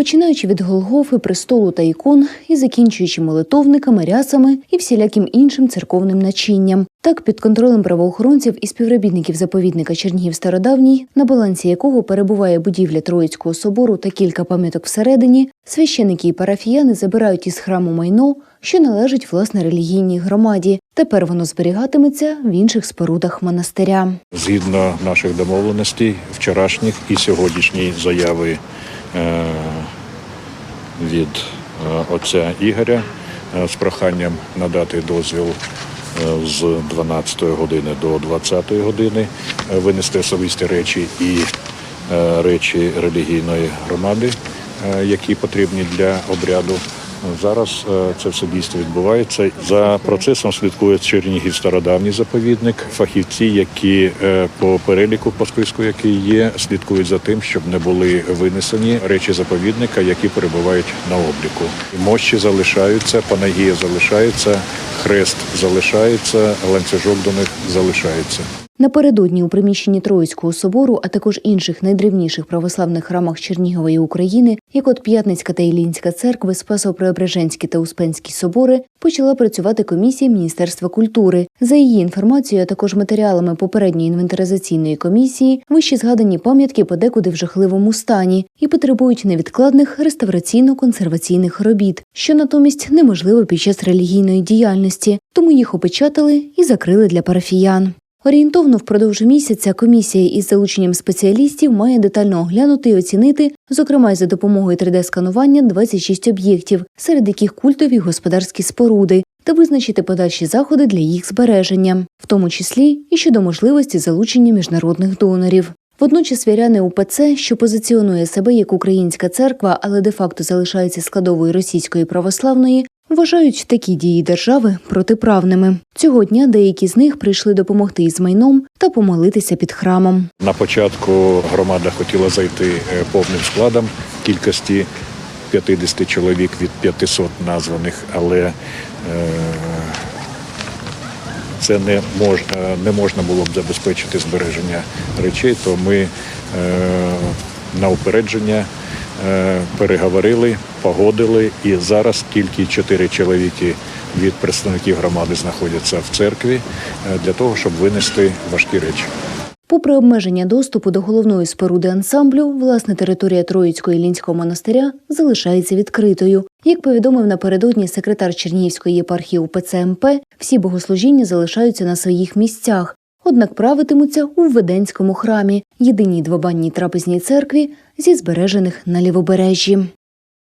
починаючи від Голгофи, престолу та ікон і закінчуючи молитовниками, рясами і всіляким іншим церковним начинням. Так, під контролем правоохоронців і співробітників заповідника Чернігів Стародавній, на балансі якого перебуває будівля Троїцького собору та кілька пам'яток всередині, священики і парафіяни забирають із храму майно, що належить власне релігійній громаді. Тепер воно зберігатиметься в інших спорудах монастиря. Згідно наших домовленостей, вчорашніх і сьогоднішньої заяви е, від е, отця Ігоря е, з проханням надати дозвіл з 12 години до 20 години е, винести особисті речі і е, речі релігійної громади, е, які потрібні для обряду. Зараз е, це все дійсно відбувається. За процесом слідкує Чернігів стародавній заповідник, фахівці, які е, по переліку, по списку, який є, слідкують за тим, щоб не були винесені речі заповідника, які перебувають на обліку. Мощі залишаються, панагія залишається, хрест залишається, ланцюжок до них залишається. Напередодні у приміщенні Троїцького собору, а також інших найдревніших православних храмах Чернігової України, як от П'ятницька та Іллінська церкви, Спасо-Преображенські та Успенські собори, почала працювати комісія Міністерства культури. За її інформацією, а також матеріалами попередньої інвентаризаційної комісії, вищі згадані пам'ятки подекуди в жахливому стані і потребують невідкладних реставраційно-консерваційних робіт, що натомість неможливо під час релігійної діяльності, тому їх опечатали і закрили для парафіян. Орієнтовно впродовж місяця комісія із залученням спеціалістів має детально оглянути і оцінити, зокрема й за допомогою 3D-сканування 26 об'єктів, серед яких культові господарські споруди, та визначити подальші заходи для їх збереження, в тому числі і щодо можливості залучення міжнародних донорів. Водночас віряни УПЦ, що позиціонує себе як українська церква, але де-факто залишається складовою російської православної, вважають такі дії держави протиправними. Цього дня деякі з них прийшли допомогти із майном та помолитися під храмом. На початку громада хотіла зайти е, повним складом кількості 50 чоловік від 500 названих, але е, це не можна, не можна було б забезпечити збереження речей, то ми е, на упередження е, переговорили, погодили, і зараз тільки 4 чоловіки від представників громади знаходяться в церкві е, для того, щоб винести важкі речі. Попри обмеження доступу до головної споруди ансамблю, власне територія Троїцького Іллінського монастиря залишається відкритою. Як повідомив напередодні секретар Чернігівської єпархії УПЦ МП, всі богослужіння залишаються на своїх місцях, однак правитимуться у Веденському храмі, єдиній двобанній трапезній церкві зі збережених на лівобережжі.